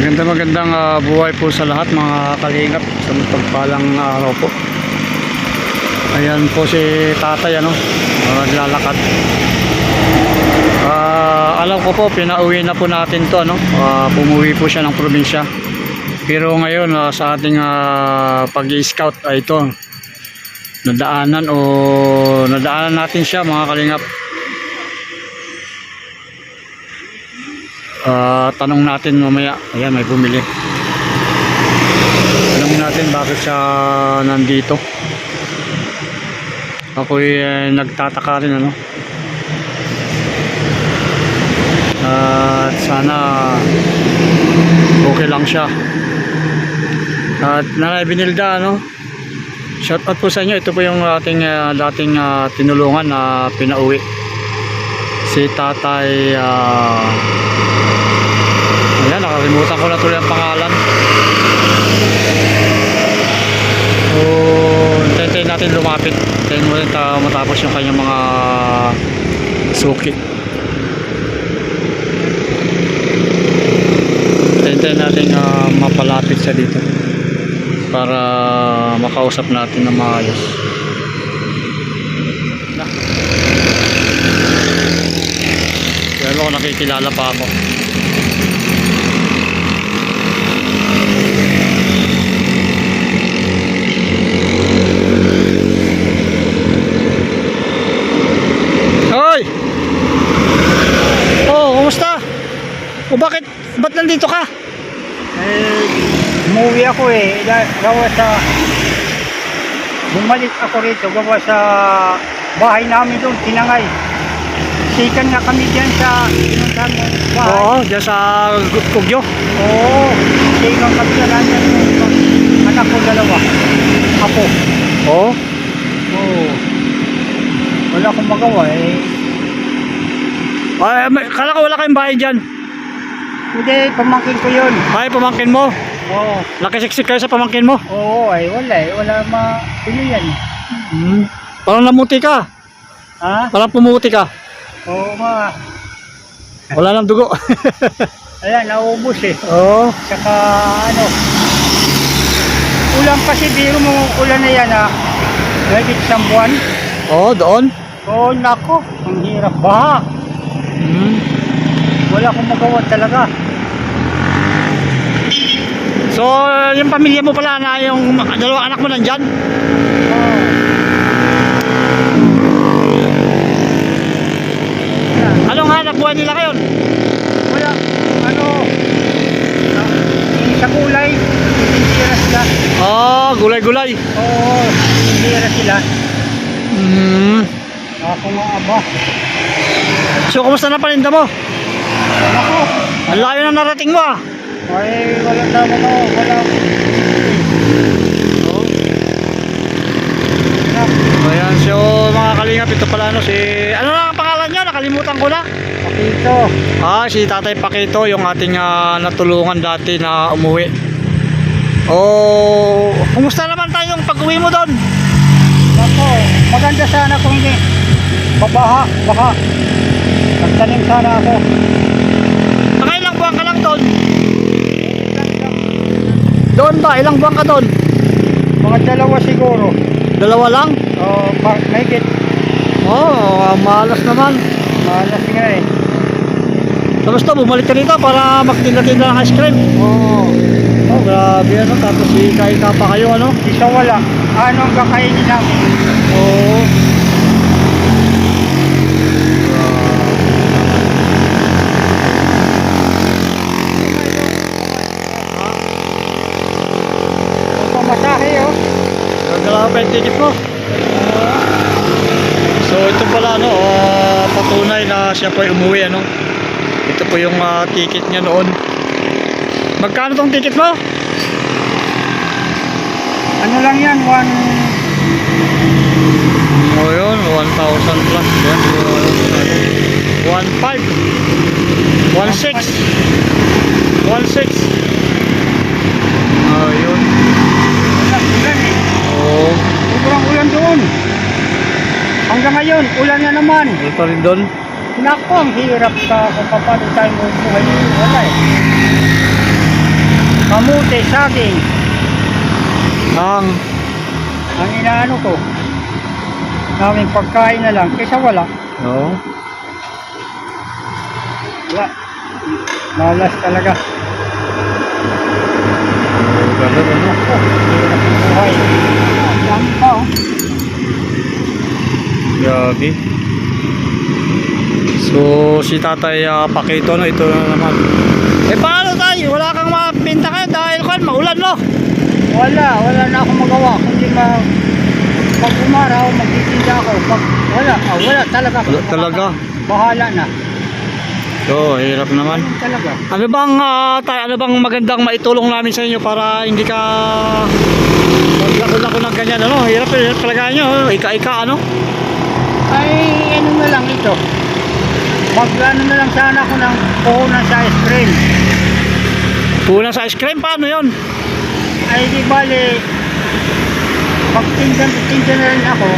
Maganda magandang ah, buhay po sa lahat mga kalingap sa pagpalang araw po. Ayan po si tatay ano, ah, naglalakad. Ah, alam ko po pinauwi na po natin to ano, Ah, pumuwi po siya ng probinsya. Pero ngayon ah, sa ating ah, pag-scout ay ito nadaanan o nadaanan natin siya mga kalingap. Ah, tanong natin mamaya. Ayan, may bumili. Tanong natin bakit siya nandito. Ako nagtataka rin ano. At sana okay lang siya. At Nanay Binilda ano. Shout out po sa inyo. Ito po yung ating ah, dating ah, tinulungan na pinauwi. Si Tatay ah, Ayan, nakalimutan ko na tuloy ang pangalan. So, hintayin natin lumapit. Hintayin mo rin ta- matapos yung kanyang mga suki. Hintayin natin ah, mapalapit siya dito para makausap natin na maayos. Pero nakikilala pa ako. Hoy! Oh, kumusta? O bakit, ba't nandito ka? Eh, umuwi ako eh. Da- Gawa sa... Bumalik ako rito. Gawa sa bahay namin doon, Tinangay. Sikan nga kami dyan sa pinuntahan mo bahay. Oo, dyan sa Kugyo. Oo. Sikan kami dyan. Nandyan yung anak ko dalawa. Apo. Oo. Oo. Wala akong magawa eh. Ay, kala ko wala kayong bahay dyan. Hindi, pamangkin ko yun. Ay, pamangkin mo. Oo. Nakisiksik kayo sa pamangkin mo. Oo, ay wala eh. Wala ma... Sino yan? Hmm. Parang namuti ka. Ha? Parang pumuti ka. Oo nga. Wala nang dugo. Ayan, naubos eh. Oo. Saka ano, ulan kasi biro mo ulan na yan ha. Mahigit isang buwan. Oo, doon. Oo, nako, ang hirap baha. Hmm. Wala akong magawa talaga. So, yung pamilya mo pala na yung dalawang anak mo nandyan? Oo. Wala, Anong hanap buhay nila ngayon? wala, ano, sa kulay, titira sila. Oh, gulay-gulay. Oo, titira sila. Hmm. Ako nga aba. So, kumusta na paninda mo? Nako, Ang layo na narating mo ah. Ay wala na ano, wala. Wala. Ayan, so mga kalingap, ito pala ano, si... Ano na ang pangalan niya? Nakalimutan ko na. Pakito. Ah, si Tatay Pakito, yung ating ah, natulungan dati na umuwi. Oh, kumusta naman tayong pag-uwi mo doon? Ako, maganda sana kung hindi. Babaha, baka. Magtanim sana ako. Nakailang buwan ka lang doon? Doon ba? Ilang buwan ka doon? Mga dalawa siguro. Dalawa lang? O, uh, mahigit. Oh, malas naman. Malas nga eh. Tapos to, bumalik ka dito para magtinda-tinda ng ice cream. Oo. Oh, grabe ano. Tapos hikain ka pa kayo, ano? Isa wala. Ano ang kakainin namin? Oo. Ang pamasahe oh. Gagalaw pa yung ticket mo. So ito pala ano, ah, patunay na siya po ay umuwi ano. Ito po yung ah, ticket niya noon. Magkano tong ticket mo? Ano lang yan? One... O oh, yun, 1,000 plus. Yan, 1,500. 1,600. 1,600. Ah, yun. Eh. Oo. Sobrang ulan doon. Hanggang ngayon, ulan na naman. Ano pa rin doon? Nako, ang hirap ka kung paano tayo mabuhay. Wala eh. Kamote, saging. Ang, Ang inaano ko. Naming pagkain na lang. Kaysa wala. oo. Wala. Malas talaga. Ganun, ano? Buhay. Dami pa oh. Grabe. So, si Tatay uh, Pakito, no, ito na naman. Eh, paano tayo? Wala kang mapinta kayo dahil kan, maulan, no? Wala. Wala na akong magawa. Kundi ma... Pag umaraw, magtitinda ako. Pag wala. Ah, wala talaga. Wala talaga. Bahala na. So, hirap naman. Talaga. Ano bang, ah, tayo, ano bang magandang maitulong namin sa inyo para hindi ka maglako-lako ng ganyan, ano? Hirap, hirap talaga nyo, ika-ika, ano? Ay, ano na lang ito. Mag ano na lang sana ako ng puhunan sa ice cream. Kulang sa ice cream, paano yon? Ay di bali, pagtinda tinda na rin ako,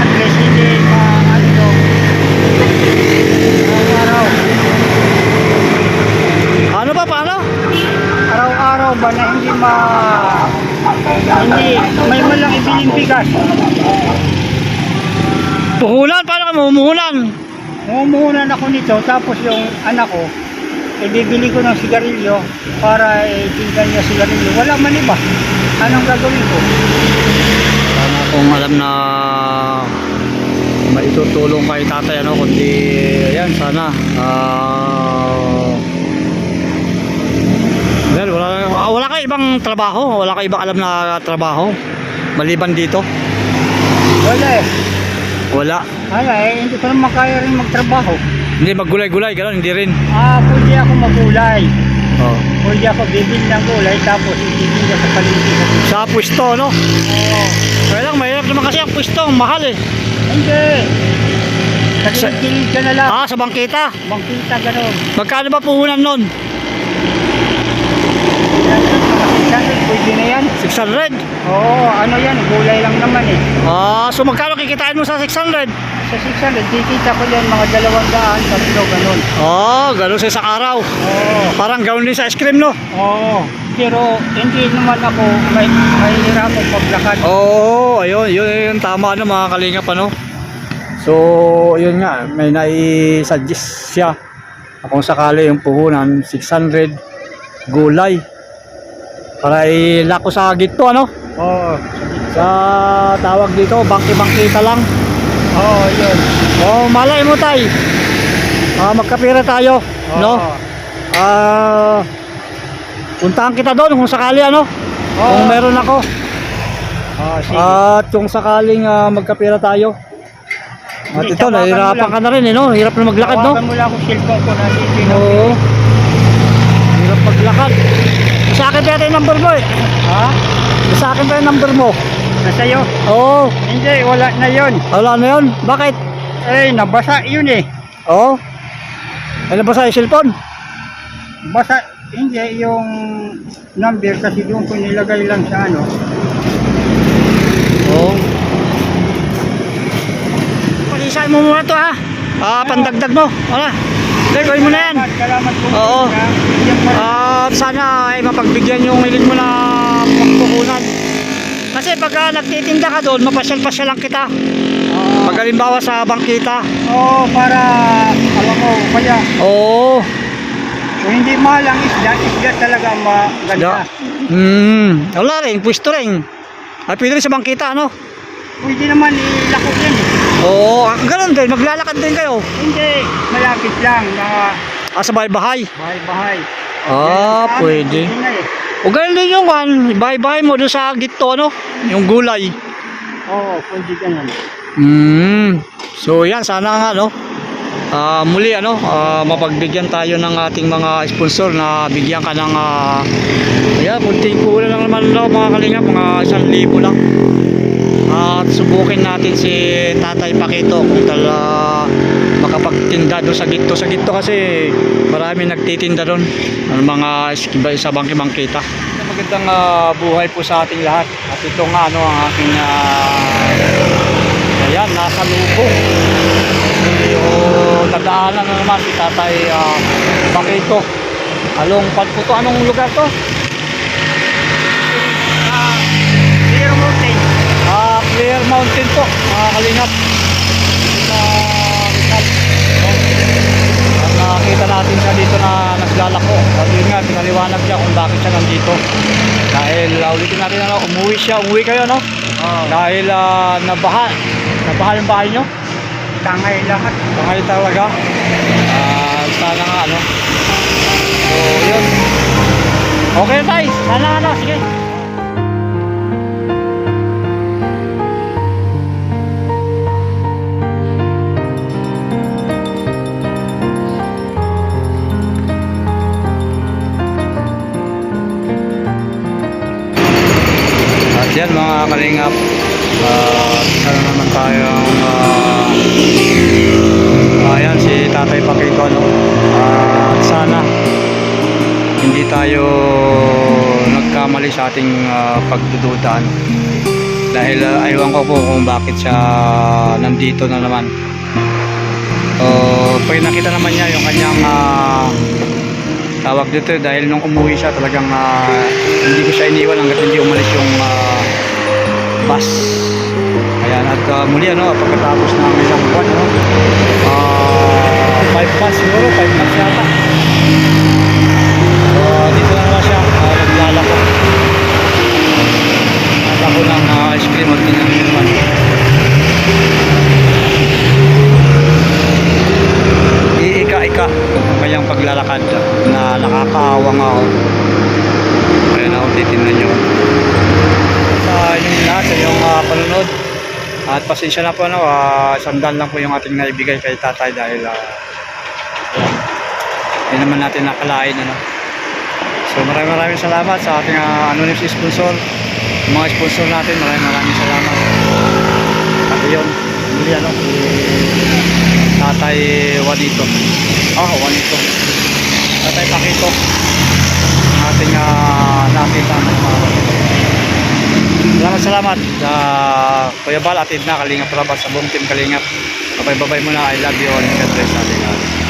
at least hindi ma ano to, araw-araw. Ano ba, paano? Araw-araw ba na hindi ma hindi may malang ibiling bigas. Puhulan, paano ka mumuhulan? Mumuhunan ako nito tapos yung anak ko ibibili ko ng sigarilyo para itinda niya sigarilyo. Wala man iba. Anong gagawin ko? Sana kung alam na maitutulong kay tatay ano kundi ayan sana ah well, wala ah, wala ka ibang trabaho wala ka ibang alam na trabaho maliban dito Wala eh. wala Wala eh, hindi ko naman kaya rin magtrabaho. hindi maggulay-gulay gano'n hindi rin Ah, pwede ako magulay. Oh. Pwede ako bibili ng gulay tapos itinda sa paligid. sa pwesto no Oo. kaya lang mahirap naman kasi ang pwesto ang mahal eh Hindi. Nagsilid ka na lang. ah sa bangkita Bangkita ganun. magkano ba puhunan nun Yan, mga 600, pwede na yan. 600 Oo, ano yan, gulay lang naman eh. ah so magkano kikitain mo sa 600 Sa 600, dikita ko yan mga dalawang daan, tatlo, ganun. oh gano'n sa isang araw Oo. parang gawin din sa ice cream no Oo. Pero hindi naman ako may mahihirapan paglakad. Oo, oh, ayun, yun, yun, tama ano mga kalingap ano. So, yun nga, may nai-suggest siya kung sakali yung puhunan, 600 gulay para ilako sa gito ano Oo. sa tawag dito bangki-bangkita lang Oo, yun. oh malay mo tay ah magkapira tayo Oo. no ah puntahan kita doon kung sakali ano Oo. kung meron ako Oo, sige. At kung sakaling ah, magkapira tayo. At ito, lang. ka na rin eh, no? Hirap na maglakad, no? Tawagan mo lang ako cellphone ko na si Oo. Hirap maglakad. Sa akin pa yung number mo eh. Ha? Sa akin pa yung number mo. Nasa'yo? Oo. Hindi, wala na yun. Wala na yun. Bakit? Eh, nabasa yun eh. Oo. Ano ba sa cellphone? Basa, hindi yung number kasi doon ko nilagay lang sa ano. Oo. Pag-isahin mo muna to ha. Ah, pandagdag mo. Wala. Hindi, gawin mo na yan. Salamat, salamat po. Oo. Na, At sana ay mapagbigyan yung hiling mo na pagpukunan. Kasi pagka nagtitinda ka doon, mapasyal-pasyal lang kita. Oo. Pag halimbawa sa bangkita. Oo, para, alam mo, kaya, Oo. kung hindi mahal ang isda, isda talaga maganda. Hmm. Wala rin, pwesto rin. Ay, pwede rin sa bangkita, ano? Pwede naman ilako yan eh. Oo, ah, ganun din. Maglalakad din kayo. Hindi, malapit lang, mga Ah, sa bahay-bahay. bahay-bahay. Ah, amin, pwede. na eh. O ganun din yung kan, bahay-bahay mo doon sa gitto, ano? Yung gulay. Oo, pwede ganun. Hmm. So yan sana nga no. Ah, muli ano, ah, mapagbigyan tayo ng ating mga sponsor na bigyan ka ng uh, yeah, kunting kulang lang naman daw mga kalinga, mga isang libo lang. At subukin natin si Tatay Pakito kung tala nagtitinda doon sa gitto. Sa gitto kasi marami nagtitinda doon. Ang mga sa bangki-bangkita. Magandang uh, buhay po sa ating lahat. At ito nga ano ang aking uh, ayan, nasa lubong. Yung nagdaanan na naman si Tatay uh, Bakito. Along pan po to. Anong lugar to? Uh, Clear Mountain. Ah, uh, Clear Mountain po, mga kalingap. Uh, Rizal. No? At nakita natin siya dito na naglalako. At yun nga, pinaliwanag niya kung bakit siya nandito. Dahil uh, ulitin natin ano, umuwi siya, umuwi kayo no? Oo. Dahil ah, nabaha. Nabaha yung bahay nyo? Tangay lahat. Tangay talaga. Ah, sana nga ano. So, yun. Okay tayo. Sana ano, sige. Mga kalingap. Ah, sana naman tayong ah, Ayan, si Tatay Pakito, no? At sana hindi tayo nagkamali sa ating uh, pagdududa. ano. Dahil uh, aywan ko po kung bakit siya nandito na naman. So, pag nakita naman niya yung kanyang ah, tawag dito dahil nung umuwi siya talagang ah, hindi ko siya iniwan hanggat hindi umalis yung ah, bus. Ayan, at ah, muli ano, pagkatapos ng isang buwan, ano, ah, 5 months siguro, 5 months yata. So, dito na naman siya, uh, naglalako. Naglalako ng uh, ice cream at tingnan naman. Iika-ika ang kanyang paglalakad na nakakaawa nga ako. Ayan ako, titignan nyo. Sa inyong lahat, sa inyong uh, panunod. At pasensya na po, ano, uh, sandal lang po yung ating naibigay kay tatay dahil uh, hindi naman natin nakalain ano. So maraming maraming salamat sa ating uh, anonymous sponsor. Yung mga sponsor natin, maraming maraming salamat. At yun, muli ano, si Tatay Juanito. Ah, Juanito. Tatay Pakito. Ating uh, nakita ng mga Salamat salamat sa Kuya Bal at Edna Kalingap Rabas sa buong team Kalingap. Babay-babay muna. I love you all. God bless lahat.